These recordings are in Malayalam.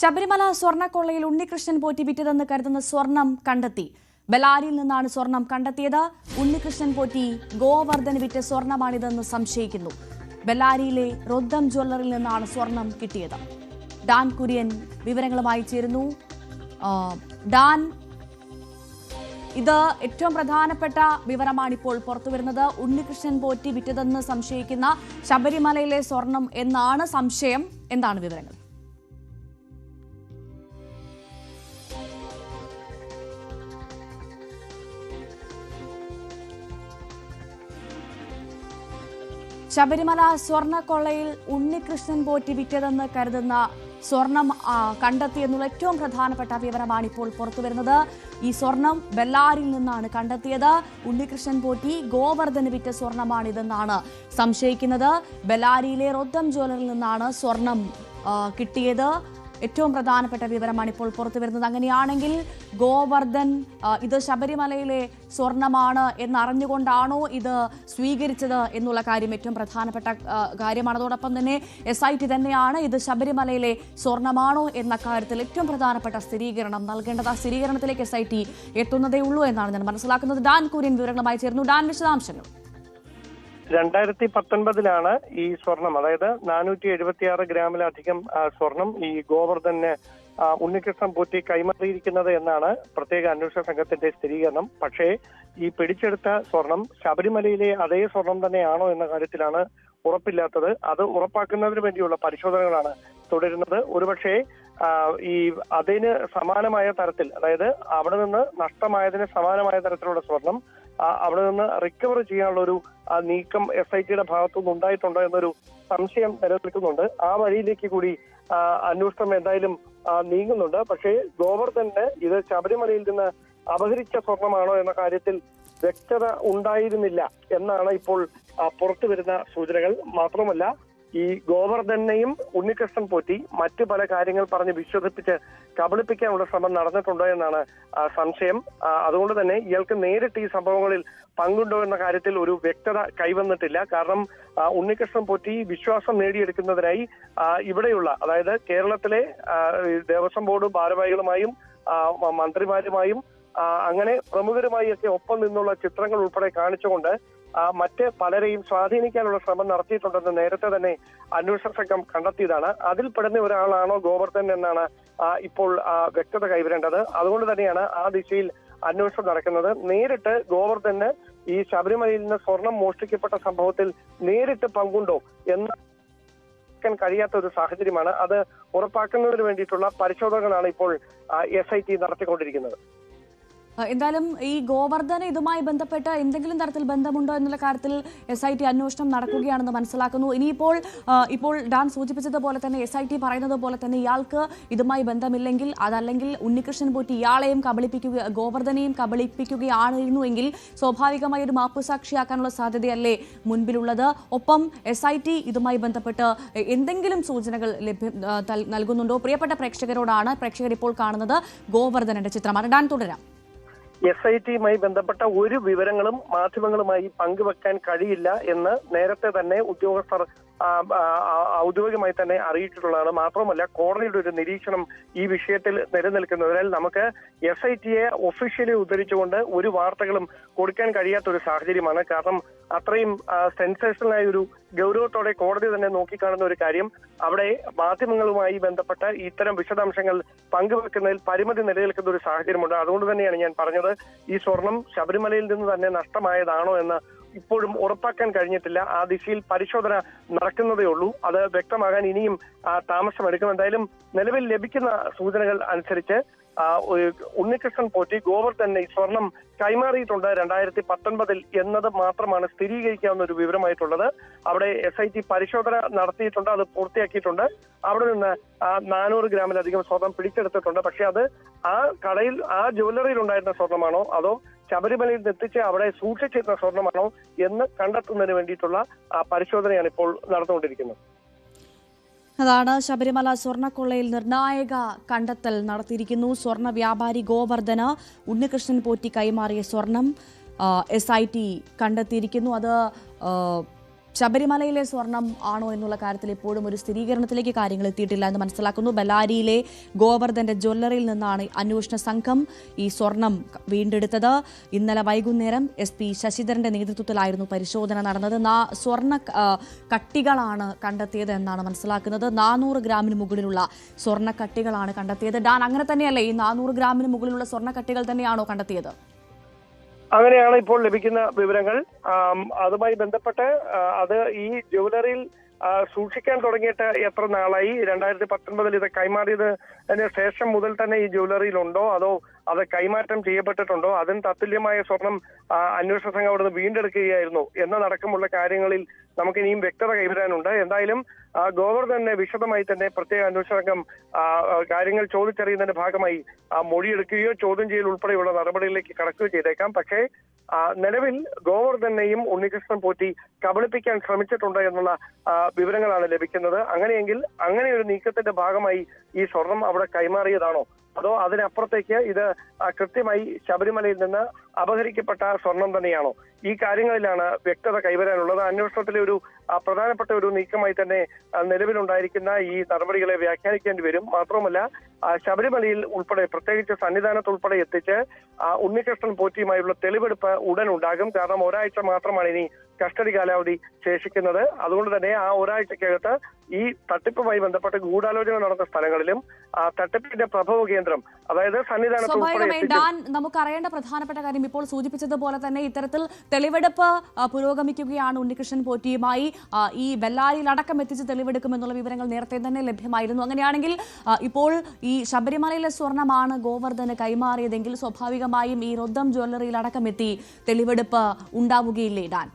ശബരിമല സ്വർണക്കൊള്ളയിൽ ഉണ്ണികൃഷ്ണൻ പോറ്റി വിറ്റതെന്ന് കരുതുന്ന സ്വർണം കണ്ടെത്തി. ബലാരിയിൽ നിന്നാണ് സ്വർണം കണ്ടെത്തിയത്. ഉണ്ണികൃഷ്ണൻ പോറ്റി ഗോവർദ്ധന് വിറ്റ സ്വർണമാണിതെന്ന് സംശയിക്കുന്നു. ബെല്ലാരിയിലെ റൊദ്ദം ജ്വല്ലറിൽ നിന്നാണ് സ്വർണം കിട്ടിയത്. ഡാൻ കുര്യൻ വിവരങ്ങളുമായി ചേരുന്നു. ഡാൻ ഇത് ഏറ്റവും പ്രധാനപ്പെട്ട വിവരമാണ് ഇപ്പോൾ പുറത്തുവരുന്നത്. ഉണ്ണികൃഷ്ണൻ പോറ്റി വിറ്റതെന്ന് സംശയിക്കുന്ന ശബരിമലയിലെ സ്വർണം എന്നാണ് സംശയം. എന്താണ് വിവരങ്ങൾ? ശബരിമല സ്വർണക്കൊള്ളയിൽ ഉണ്ണികൃഷ്ണൻ പോറ്റി വിറ്റതെന്ന് കരുതുന്ന സ്വർണം കണ്ടെത്തിയെന്നുള്ള ഏറ്റവും പ്രധാനപ്പെട്ട വിവരമാണ് ഇപ്പോൾ പുറത്തുവരുന്നത്. ഈ സ്വർണം ബെല്ലാരിൽ നിന്നാണ് കണ്ടെത്തിയത്. ഉണ്ണികൃഷ്ണൻ പോറ്റി ഗോവർദ്ധന് വിറ്റ സ്വർണമാണിതെന്നാണ് സംശയിക്കുന്നത്. ബെല്ലാരിയിലെ റൊദ്ദം ജ്വല്ലറിൽ നിന്നാണ് സ്വർണം കിട്ടിയത്. ഏറ്റവും പ്രധാനപ്പെട്ട വിവരമാണ് ഇപ്പോൾ പുറത്തു വരുന്നത്. അങ്ങനെയാണെങ്കിൽ ഗോവർദ്ധൻ ഇത് ശബരിമലയിലെ സ്വർണമാണ് എന്നറിഞ്ഞുകൊണ്ടാണോ ഇത് സ്വീകരിച്ചത് എന്നുള്ള കാര്യം ഏറ്റവും പ്രധാനപ്പെട്ട കാര്യമാണ്. അതോടൊപ്പം തന്നെ എസ് ഐ ടി തന്നെയാണ് ഇത് ശബരിമലയിലെ സ്വർണമാണോ എന്ന കാര്യത്തിൽ ഏറ്റവും പ്രധാനപ്പെട്ട സ്ഥിരീകരണം നൽകേണ്ടത്. ആ സ്ഥിരീകരണത്തിലേക്ക് എസ് ഐ ടി എത്തുന്നതേ ഉള്ളൂ എന്നാണ് ഞാൻ മനസ്സിലാക്കുന്നത്. ഡാൻ കുര്യൻ വിവരങ്ങളുമായി ചേർന്നു. ഡാൻ വിശദാംശങ്ങൾ. രണ്ടായിരത്തി പത്തൊൻപതിലാണ് ഈ സ്വർണം അതായത് നാനൂറ്റി എഴുപത്തിയാറ് ഗ്രാമിലധികം സ്വർണം ഈ ഗോവർദ്ധന് ഉണ്ണികൃഷ്ണൻ പൂറ്റി കൈമാറിയിരിക്കുന്നത് എന്നാണ് പ്രത്യേക അന്വേഷണ സംഘത്തിന്റെ സ്ഥിരീകരണം. പക്ഷേ ഈ പിടിച്ചെടുത്ത സ്വർണം ശബരിമലയിലെ അതേ സ്വർണം തന്നെയാണോ എന്ന കാര്യത്തിലാണ് ഉറപ്പില്ലാത്തത്. അത് ഉറപ്പാക്കുന്നതിന് വേണ്ടിയുള്ള പരിശോധനകളാണ് തുടരുന്നത്. ഒരുപക്ഷെ ഈ അതിന് സമാനമായ തരത്തിൽ അതായത് അവിടെ നിന്ന് നഷ്ടമായതിന് സമാനമായ തരത്തിലുള്ള സ്വർണം അവിടെ നിന്ന് റിക്കവർ ചെയ്യാനുള്ള ഒരു നീക്കം എസ് ഐ ടിയുടെ ഭാഗത്തുനിന്ന് ഉണ്ടായിട്ടുണ്ടോ എന്നൊരു സംശയം നിലനിൽക്കുന്നുണ്ട്. ആ വഴിയിലേക്ക് കൂടി അന്വേഷണം എന്തായാലും നീങ്ങുന്നുണ്ട്. പക്ഷേ ഗോവർദ്ധന് ഇത് ശബരിമലയിൽ നിന്ന് അപഹരിച്ച സ്വർണമാണോ എന്ന കാര്യത്തിൽ വ്യക്തത ഉണ്ടായിരുന്നില്ല എന്നാണ് ഇപ്പോൾ പുറത്തു വരുന്ന സൂചനകൾ. മാത്രമല്ല ഈ ഗോവർദ്ധനെയും ഉണ്ണികൃഷ്ണൻ പോറ്റി മറ്റു പല കാര്യങ്ങൾ പറഞ്ഞ് വിശ്വസിപ്പിച്ച് കബളിപ്പിക്കാനുള്ള ശ്രമം നടന്നിട്ടുണ്ടോ എന്നാണ് സംശയം. അതുകൊണ്ട് തന്നെ ഇയാൾക്ക് നേരിട്ട് ഈ സംഭവങ്ങളിൽ പങ്കുണ്ടോ എന്ന കാര്യത്തിൽ ഒരു വ്യക്തത കൈവന്നിട്ടില്ല. കാരണം ഉണ്ണികൃഷ്ണൻ പോറ്റി വിശ്വാസം നേടിയെടുക്കുന്നതിനായി ഇവിടെയുള്ള അതായത് കേരളത്തിലെ ദേവസ്വം ബോർഡ് ഭാരവാഹികളുമായും മന്ത്രിമാരുമായും അങ്ങനെ പ്രമുഖരുമായി ഒക്കെ ഒപ്പം നിന്നുള്ള ചിത്രങ്ങൾ ഉൾപ്പെടെ കാണിച്ചുകൊണ്ട് മറ്റ് പലരെയും സ്വാധീനിക്കാനുള്ള ശ്രമം നടത്തിയിട്ടുണ്ടെന്ന് നേരത്തെ തന്നെ അന്വേഷണ സംഘം കണ്ടെത്തിയതാണ്. അതിൽ പെടുന്ന ഒരാളാണോ ഗോവർദ്ധൻ എന്നാണ് ഇപ്പോൾ വ്യക്തത കൈവരേണ്ടത്. അതുകൊണ്ട് തന്നെയാണ് ആ ദിശയിൽ അന്വേഷണം നടക്കുന്നത്. നേരിട്ട് ഗോവർദ്ധന് ഈ ശബരിമലയിൽ നിന്ന് സ്വർണം മോഷ്ടിക്കപ്പെട്ട സംഭവത്തിൽ നേരിട്ട് പങ്കുണ്ടോ എന്ന് കഴിയാത്ത ഒരു സാഹചര്യമാണ്. അത് ഉറപ്പാക്കുന്നതിന് വേണ്ടിയിട്ടുള്ള പരിശോധനകളാണ് ഇപ്പോൾ എസ് ഐ ടി നടത്തിക്കൊണ്ടിരിക്കുന്നത്. എന്തായാലും ഈ ഗോവർദ്ധന ഇതുമായി ബന്ധപ്പെട്ട് എന്തെങ്കിലും തരത്തിൽ ബന്ധമുണ്ടോ എന്നുള്ള കാര്യത്തിൽ എസ് ഐ ടി അന്വേഷണം നടക്കുകയാണെന്ന് മനസ്സിലാക്കുന്നു. ഇനിയിപ്പോൾ ഇപ്പോൾ ഡാൻ സൂചിപ്പിച്ചതുപോലെ തന്നെ എസ് ഐ ടി പറയുന്നത് പോലെ തന്നെ ഇയാൾക്ക് ഇതുമായി ബന്ധമില്ലെങ്കിൽ അതല്ലെങ്കിൽ ഉണ്ണികൃഷ്ണൻ പോറ്റി ഇയാളെയും കബളിപ്പിക്കുക ഗോവർദ്ധനെയും കബളിപ്പിക്കുകയായിരുന്നുവെങ്കിൽ സ്വാഭാവികമായി ഒരു മാപ്പ് സാക്ഷിയാക്കാനുള്ള സാധ്യതയല്ലേ മുൻപിലുള്ളത്. ഒപ്പം എസ് ഐ ടി ഇതുമായി ബന്ധപ്പെട്ട് എന്തെങ്കിലും സൂചനകൾ ലഭ്യം നൽകുന്നുണ്ടോ? പ്രിയപ്പെട്ട പ്രേക്ഷകരോടാണ് പ്രേക്ഷകർ ഇപ്പോൾ കാണുന്നത് ഗോവർദ്ധനന്റെ ചിത്രമാണ് ഡാൻ തുടരാം. എസ് ഐ ടിയുമായി ബന്ധപ്പെട്ട ഒരു വിവരങ്ങളും മാധ്യമങ്ങളുമായി പങ്കുവെക്കാൻ കഴിയില്ല എന്ന് നേരത്തെ തന്നെ ഉദ്യോഗസ്ഥർ ഔദ്യോഗികമായി തന്നെ അറിയിച്ചിട്ടുള്ളതാണ്. മാത്രമല്ല കോടതിയുടെ ഒരു നിരീക്ഷണം ഈ വിഷയത്തിൽ നിലനിൽക്കുന്നതിനാൽ നമുക്ക് എസ് ഐ ടിയെ ഒഫീഷ്യലി ഉദ്ധരിച്ചുകൊണ്ട് ഒരു വാർത്തകളും കൊടുക്കാൻ കഴിയാത്ത ഒരു സാഹചര്യമാണ്. കാരണം അത്രയും സെൻസേഷണലായ ഒരു ഗൗരവത്തോടെ കോടതി തന്നെ നോക്കിക്കാണുന്ന ഒരു കാര്യം അവിടെ മാധ്യമങ്ങളുമായി ബന്ധപ്പെട്ട ഇത്തരം വിശദാംശങ്ങൾ പങ്കുവെക്കുന്നതിൽ പരിമിതി നിലനിൽക്കുന്ന ഒരു സാഹചര്യമുണ്ട്. അതുകൊണ്ട് തന്നെയാണ് ഞാൻ പറഞ്ഞത് ഈ സ്വർണം ശബരിമലയിൽ നിന്ന് തന്നെ നഷ്ടമായതാണോ എന്ന് ഇപ്പോഴും ഉറപ്പാക്കാൻ കഴിഞ്ഞിട്ടില്ല. ആ ദിശയിൽ പരിശോധന നടക്കുന്നതേ ഉള്ളൂ. അത് വ്യക്തമാകാൻ ഇനിയും താമസമെടുക്കും. എന്തായാലും നിലവിൽ ലഭിക്കുന്ന സൂചനകൾ അനുസരിച്ച് ഉണ്ണികൃഷ്ണൻ പോറ്റി ഗോവർദ്ധനെ സ്വർണം കൈമാറിയിട്ടുണ്ട് രണ്ടായിരത്തി പത്തൊൻപതിൽ എന്നത് മാത്രമാണ് സ്ഥിരീകരിക്കാവുന്ന ഒരു വിവരമായിട്ടുള്ളത്. അവിടെ എസ് ഐ ടി പരിശോധന നടത്തിയിട്ടുണ്ട് അത് പൂർത്തിയാക്കിയിട്ടുണ്ട്. അവിടെ നിന്ന് നാനൂറ് ഗ്രാമിലധികം സ്വർണം പിടിച്ചെടുത്തിട്ടുണ്ട്. പക്ഷെ അത് ആ കടയിൽ ആ ജ്വല്ലറിയിൽ ഉണ്ടായിരുന്ന സ്വർണമാണോ അതോ ശബരിമലയിൽ നിന്ന് എത്തിച്ച് അവിടെ സൂക്ഷിച്ചിരുന്ന സ്വർണമാണോ എന്ന് കണ്ടെത്തുന്നതിന് വേണ്ടിയിട്ടുള്ള പരിശോധനയാണ് ഇപ്പോൾ നടന്നുകൊണ്ടിരിക്കുന്നത്. അതാണ് ശബരിമല സ്വർണക്കൊള്ളയിൽ നിർണായക കണ്ടെത്തൽ നടത്തിയിരിക്കുന്നു. സ്വർണ വ്യാപാരി ഗോവർദ്ധന ഉണ്ണികൃഷ്ണൻ പോറ്റി കൈമാറിയ സ്വർണം എസ് ഐ ടി കണ്ടെത്തിയിരിക്കുന്നു. അത് ശബരിമലയിലെ സ്വർണം ആണോ എന്നുള്ള കാര്യത്തിൽ ഇപ്പോഴും ഒരു സ്ഥിരീകരണത്തിലേക്ക് കാര്യങ്ങൾ എത്തിയിട്ടില്ല എന്ന് മനസ്സിലാക്കുന്നു. ബലാരിയിലെ ഗോവർദ്ധന്റെ ജ്വല്ലറിയിൽ നിന്നാണ് അന്വേഷണ സംഘം ഈ സ്വർണം വീണ്ടെടുത്തത്. ഇന്നലെ വൈകുന്നേരം എസ് പി ശശിധരന്റെ നേതൃത്വത്തിലായിരുന്നു പരിശോധന നടന്നത്. സ്വർണ കട്ടികളാണ് കണ്ടെത്തിയത് എന്നാണ് മനസ്സിലാക്കുന്നത്. നാനൂറ് ഗ്രാമിന് മുകളിലുള്ള സ്വർണ കട്ടികളാണ് കണ്ടെത്തിയത്. ഡാൻ അങ്ങനെ തന്നെയല്ലേ? ഈ നാനൂറ് ഗ്രാമിന് മുകളിലുള്ള സ്വർണ കട്ടികൾ തന്നെയാണോ കണ്ടെത്തിയത്? അങ്ങനെയാണ് ഇപ്പോൾ ലഭിക്കുന്ന വിവരങ്ങൾ. അതുമായി ബന്ധപ്പെട്ട് അത് ഈ ജ്വല്ലറിയിൽ സൂക്ഷിക്കാൻ തുടങ്ങിയിട്ട് എത്ര നാളായി? രണ്ടായിരത്തി പത്തൊൻപതിൽ ഇത് കൈമാറിയതിന് ശേഷം മുതൽ തന്നെ ഈ ജ്വല്ലറിയിലുണ്ടോ? അതോ അത് കൈമാറ്റം ചെയ്യപ്പെട്ടിട്ടുണ്ടോ? അതിന് തത്തുല്യമായ സ്വർണം അന്വേഷണ സംഘം അവിടുന്ന് വീണ്ടെടുക്കുകയായിരുന്നു എന്നതടക്കമുള്ള കാര്യങ്ങളിൽ നമുക്ക് ഇനിയും വ്യക്തത കൈവരാനുണ്ട്. എന്തായാലും ആ, തന്നെ വിശദമായി തന്നെ പ്രത്യേക അന്വേഷണ സംഘം കാര്യങ്ങൾ ചോദിച്ചറിയുന്നതിന്റെ ഭാഗമായി മൊഴിയെടുക്കുകയോ ചോദ്യം ചെയ്യൽ ഉൾപ്പെടെയുള്ള നടപടികളിലേക്ക് കടക്കുകയോ ചെയ്തേക്കാം. പക്ഷേ നിലവിൽ ഗോവർദ്ധനെയും ഉണ്ണികൃഷ്ണൻ പോറ്റി കബളിപ്പിക്കാൻ ശ്രമിച്ചിട്ടുണ്ട് എന്നുള്ള വിവരങ്ങളാണ് ലഭിക്കുന്നത്. അങ്ങനെയെങ്കിൽ അങ്ങനെ ഒരു നീക്കത്തിന്റെ ഭാഗമായി ഈ സ്വർണം അവിടെ കൈമാറിയതാണോ? അതോ അതിനപ്പുറത്തേക്ക് ഇത് കൃത്യമായി ശബരിമലയിൽ നിന്ന് അപഹരിക്കപ്പെട്ട സ്വർണം തന്നെയാണോ? ഈ കാര്യങ്ങളിലാണ് വ്യക്തത കൈവരാനുള്ളത്. അന്വേഷണത്തിലെ ഒരു പ്രധാനപ്പെട്ട ഒരു നീക്കമായി തന്നെ നിലവിലുണ്ടായിരിക്കുന്ന ഈ നടപടികളെ വ്യാഖ്യാനിക്കേണ്ടി വരും. മാത്രമല്ല ശബരിമലയിൽ ഉൾപ്പെടെ പ്രത്യേകിച്ച് സന്നിധാനത്ത് ഉൾപ്പെടെ എത്തിച്ച് ഉണ്ണികൃഷ്ണൻ പോറ്റിയുമായുള്ള തെളിവെടുപ്പ് ഉടൻ ഉണ്ടാകും. കാരണം ഒരാഴ്ച മാത്രമാണ് ഇനി കസ്റ്റഡി കാലാവധി ശേഷിക്കുന്നത്. അതുകൊണ്ട് തന്നെ ആ ഒരാഴ്ചക്കകത്ത് ഈ തട്ടിപ്പുമായി ബന്ധപ്പെട്ട് ഗൂഢാലോചന നടന്ന സ്ഥലങ്ങളിലും ആ തട്ടിപ്പിന്റെ പ്രഭവ കേന്ദ്രം അതായത് സന്നിധാനത്ത് നമുക്ക് അറിയേണ്ട ഡാൻ നമുക്കറിയേണ്ട പ്രധാനപ്പെട്ട കാര്യം ഇപ്പോൾ സൂചിപ്പിച്ചതുപോലെ തന്നെ ഇത്തരത്തിൽ തെളിവെടുപ്പ് പുരോഗമിക്കുകയാണ് ഉണ്ണികൃഷ്ണൻ പോറ്റിയുമായി. ഈ ബെല്ലാരിയിൽ അടക്കം എത്തിച്ച് തെളിവെടുക്കുമെന്നുള്ള വിവരങ്ങൾ നേരത്തെ തന്നെ ലഭ്യമായിരുന്നു. അങ്ങനെയാണെങ്കിൽ ഇപ്പോൾ ഈ ശബരിമലയിലെ സ്വർണമാണ് ഗോവർദ്ധന് കൈമാറിയതെങ്കിൽ സ്വാഭാവികമായും ഈ റൊദ്ദം ജ്വല്ലറിയിൽ അടക്കം എത്തി തെളിവെടുപ്പ് ഉണ്ടാവുകയില്ലേ ഡാൻ?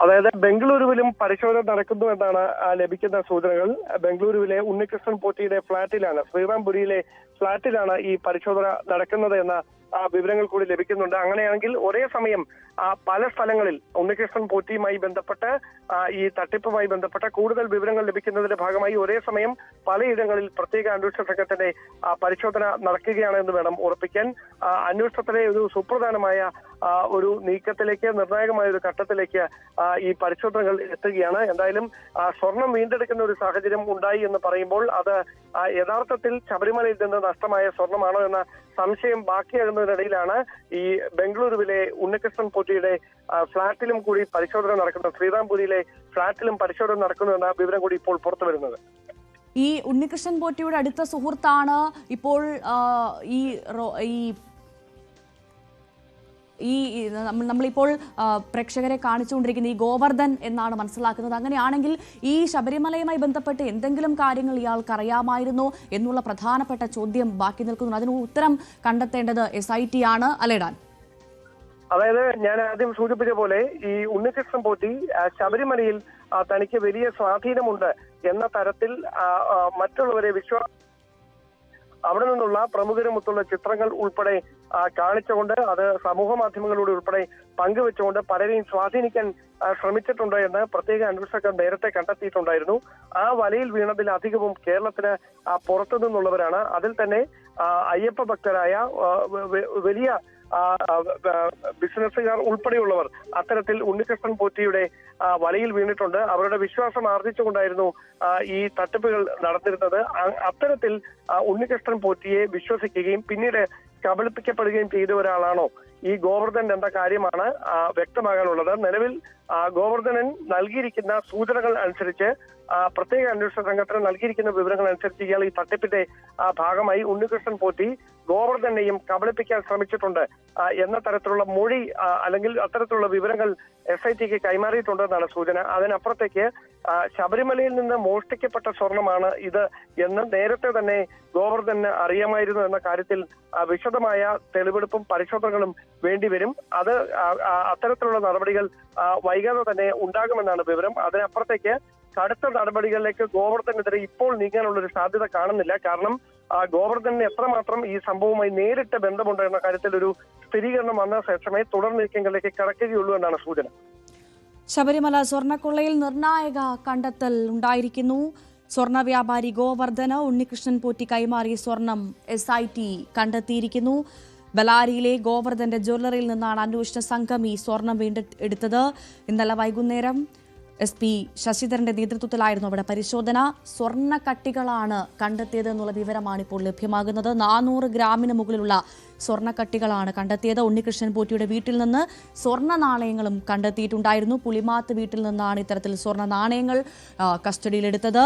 അതായത് ബംഗളൂരുവിലും പരിശോധന നടക്കുന്നു എന്നാണ് ലഭിക്കുന്ന സൂചനകൾ. ബംഗളൂരുവിലെ ഉണ്ണികൃഷ്ണൻ പോറ്റിയുടെ ഫ്ളാറ്റിലാണ് ശ്രീറാംപുരിയിലെ ഫ്ളാറ്റിലാണ് ഈ പരിശോധന നടക്കുന്നത് എന്ന ആ, വിവരങ്ങൾ കൂടി ലഭിക്കുന്നുണ്ട്. അങ്ങനെയാണെങ്കിൽ ഒരേ സമയം ആ, പല സ്ഥലങ്ങളിൽ ഉണ്ണികൃഷ്ണൻ പോറ്റിയുമായി ബന്ധപ്പെട്ട് ഈ തട്ടിപ്പുമായി ബന്ധപ്പെട്ട കൂടുതൽ വിവരങ്ങൾ ലഭിക്കുന്നതിന്റെ ഭാഗമായി ഒരേ സമയം പലയിടങ്ങളിൽ പ്രത്യേക അന്വേഷണ സംഘത്തിന്റെ പരിശോധന നടക്കുകയാണ് എന്ന് വേണം ഉറപ്പിക്കാൻ. അന്വേഷണത്തിലെ ഒരു സുപ്രധാനമായ ഒരു നീക്കത്തിലേക്ക് നിർണായകമായ ഒരു ഘട്ടത്തിലേക്ക് ഈ പരിശോധനകൾ എത്തുകയാണ്. എന്തായാലും സ്വർണം വീണ്ടെടുക്കുന്ന ഒരു സാഹചര്യം ഉണ്ടായി എന്ന് പറയുമ്പോൾ അത് യഥാർത്ഥത്തിൽ ശബരിമലയിൽ നിന്ന് നഷ്ടമായ സ്വർണമാണോ എന്ന സംശയം ബാക്കിയാകുന്നതിനിടയിലാണ് ഈ ബംഗളൂരുവിലെ ഉണ്ണികൃഷ്ണൻ പോറ്റിയുടെ ഫ്ളാറ്റിലും കൂടി പരിശോധന നടക്കുന്നത്. ശ്രീറാംപുരിയിലെ ഫ്ളാറ്റിലും പരിശോധന നടക്കുന്നു എന്ന വിവരം കൂടി ഇപ്പോൾ പുറത്തു വരുന്നത്. ഈ ഉണ്ണികൃഷ്ണൻ പോറ്റിയുടെ അടുത്ത സുഹൃത്താണ് ഇപ്പോൾ ഈ ഈ ഈ നമ്മളിപ്പോൾ പ്രേക്ഷകരെ കാണിച്ചുകൊണ്ടിരിക്കുന്ന ഈ ഗോവർദ്ധൻ എന്നാണ് മനസ്സിലാക്കുന്നത്. അങ്ങനെയാണെങ്കിൽ ഈ ശബരിമലയുമായി ബന്ധപ്പെട്ട് എന്തെങ്കിലും കാര്യങ്ങൾ ഇയാൾക്ക് അറിയാമായിരുന്നോ എന്നുള്ള പ്രധാനപ്പെട്ട ചോദ്യം ബാക്കി നിൽക്കുന്നു. അതിന് ഉത്തരം കണ്ടെത്തേണ്ടത് എസ് ഐ ടി ആണ്. അല്ലേടാൻ അതായത് ഞാൻ ആദ്യം സൂചിപ്പിച്ച പോലെ ഈ ഉണ്ണികൃഷ്ണൻ പോറ്റി ശബരിമലയിൽ തനിക്ക് വലിയ സ്വാധീനമുണ്ട് എന്ന തരത്തിൽ മറ്റുള്ളവരെ വിശ്വാസം അവിടെ നിന്നുള്ള പ്രമുഖരുമൊത്തുള്ള ചിത്രങ്ങൾ ഉൾപ്പെടെ കാണിച്ചുകൊണ്ട് അത് സമൂഹ മാധ്യമങ്ങളിലൂടെ ഉൾപ്പെടെ പങ്കുവെച്ചുകൊണ്ട് പലരെയും സ്വാധീനിക്കാൻ ശ്രമിച്ചിട്ടുണ്ട് എന്ന് പ്രത്യേക അന്വേഷകർ നേരത്തെ കണ്ടെത്തിയിട്ടുണ്ടായിരുന്നു. ആ വലയിൽ വീണതിൽ അധികവും കേരളത്തിന് പുറത്തു നിന്നുള്ളവരാണ് അതിൽ തന്നെ അയ്യപ്പ ഭക്തരായ വലിയ ബിസിനസ്സുകാർ ഉൾപ്പെടെയുള്ളവർ അത്തരത്തിൽ ഉണ്ണികൃഷ്ണൻ പോറ്റിയുടെ വലയിൽ വീണിട്ടുണ്ട്. അവരുടെ വിശ്വാസം ആർജിച്ചുകൊണ്ടായിരുന്നു ഈ തട്ടിപ്പുകൾ നടന്നിരുന്നത്. അത്തരത്തിൽ ഉണ്ണികൃഷ്ണൻ പോറ്റിയെ വിശ്വസിക്കുകയും പിന്നീട് കബളിപ്പിക്കപ്പെടുകയും ചെയ്ത ഒരാളാണോ? ഈ ഗോവർദ്ധൻ എന്ന കാര്യമാണ് വ്യക്തമാകാനുള്ളത്. നിലവിൽ ഗോവർദ്ധനൻ നൽകിയിരിക്കുന്ന സൂചനകൾ അനുസരിച്ച് പ്രത്യേക അന്വേഷണ സംഘത്തിന് നൽകിയിരിക്കുന്ന വിവരങ്ങൾ അനുസരിച്ച് ഇയാൾ ഈ തട്ടിപ്പിന്റെ ഭാഗമായി ഉണ്ണികൃഷ്ണൻ പോറ്റി ഗോവർദ്ധനെയും കബളിപ്പിക്കാൻ ശ്രമിച്ചിട്ടുണ്ട്. എന്ന തരത്തിലുള്ള മൊഴി അല്ലെങ്കിൽ അത്തരത്തിലുള്ള വിവരങ്ങൾ എസ് ഐ ടിക്ക് കൈമാറിയിട്ടുണ്ടെന്നാണ് സൂചന. അതിനപ്പുറത്തേക്ക് ശബരിമലയിൽ നിന്ന് മോഷ്ടിക്കപ്പെട്ട സ്വർണമാണ് ഇത് എന്ന് നേരത്തെ തന്നെ ഗോവർദ്ധന് അറിയാമായിരുന്നു എന്ന കാര്യത്തിൽ വിശദമായ തെളിവെടുപ്പും പരിശോധനകളും വേണ്ടിവരും. അത് അത്തരത്തിലുള്ള നടപടികൾ വൈകാതെ തന്നെ ഉണ്ടാകുമെന്നാണ് വിവരം. അതിനപ്പുറത്തേക്ക് കടുത്ത നടപടികളിലേക്ക് ഗോവർദ്ധനെതിരെ ഇപ്പോൾ നീങ്ങാനുള്ള ഒരു സാധ്യത കാണുന്നില്ല. കാരണം ഗോവർദ്ധന് എത്രമാത്രം ഈ സംഭവവുമായി നേരിട്ട് ബന്ധമുണ്ട് എന്ന കാര്യത്തിൽ ഒരു സ്ഥിരീകരണം വന്ന ശേഷമേ തുടർ നീക്കങ്ങളിലേക്ക് കടക്കുകയുള്ളൂ എന്നാണ് സൂചന. ശബരിമല സ്വർണക്കൊള്ളയിൽ നിർണായക കണ്ടെത്തൽ ഉണ്ടായിരിക്കുന്നു. സ്വർണ വ്യാപാരി ഗോവർദ്ധന ഉണ്ണികൃഷ്ണൻ പോറ്റി കൈമാറിയ സ്വർണം എസ് ഐ ടി കണ്ടെത്തിയിരിക്കുന്നു. ബലാരിയിലെ ഗോവർദ്ധന്റെ ജ്വല്ലറിയിൽ നിന്നാണ് അന്വേഷണ സംഘം ഈ സ്വർണം വീണ്ടെടുത്തത്. ഇന്നലെ വൈകുന്നേരം എസ് പി ശശിധരന്റെ നേതൃത്വത്തിലായിരുന്നു അവിടെ പരിശോധന. സ്വർണക്കട്ടികളാണ് കണ്ടെത്തിയത് എന്നുള്ള വിവരമാണ് ഇപ്പോൾ ലഭ്യമാകുന്നത്. നാനൂറ് ഗ്രാമിന് മുകളിലുള്ള സ്വർണക്കട്ടികളാണ് കണ്ടെത്തിയത്. ഉണ്ണികൃഷ്ണൻ പോറ്റിയുടെ വീട്ടിൽ നിന്ന് സ്വർണ നാണയങ്ങളും കണ്ടെത്തിയിട്ടുണ്ടായിരുന്നു. പുളിമാത്ത് വീട്ടിൽ നിന്നാണ് ഇത്തരത്തിൽ സ്വർണ നാണയങ്ങൾ കസ്റ്റഡിയിലെടുത്തത്.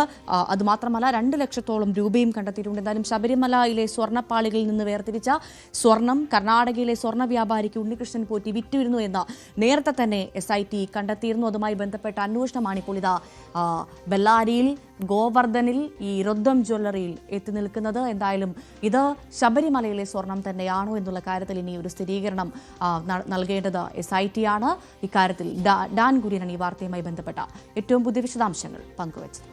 അതുമാത്രമല്ല രണ്ട് ലക്ഷത്തോളം രൂപയും കണ്ടെത്തിയിട്ടുണ്ട്. എന്തായാലും ശബരിമലയിലെ സ്വർണപ്പാളികളിൽ നിന്ന് വേർതിരിച്ച സ്വർണം കർണാടകയിലെ സ്വർണ വ്യാപാരിക്ക് ഉണ്ണികൃഷ്ണൻ പോറ്റി വിറ്റിരുന്നു എന്ന് നേരത്തെ തന്നെ എസ് ഐ ടി കണ്ടെത്തിയിരുന്നു. അതുമായി ബന്ധപ്പെട്ട അന്വേഷണമാണ് ഇപ്പോൾ ഇതാ ബെല്ലാരിയിൽ ഗോവർദ്ധനിൽ ഈ രുദ്രം ജ്വല്ലറിയിൽ എത്തി നിൽക്കുന്നത്. എന്തായാലും ഇത് ശബരിമലയിലെ സ്വർണം തന്നെയാണോ. എന്നുള്ള കാര്യത്തിൽ ഇനി ഒരു സ്ഥിരീകരണം നൽകേണ്ടത് എസ് ഐ ടി ആണ്. ഇക്കാര്യത്തിൽ ഡാൻ കുര്യനാണ് ഈ വാർത്തയുമായി ബന്ധപ്പെട്ട ഏറ്റവും പുതിയ വിശദാംശങ്ങൾ പങ്കുവച്ചത്.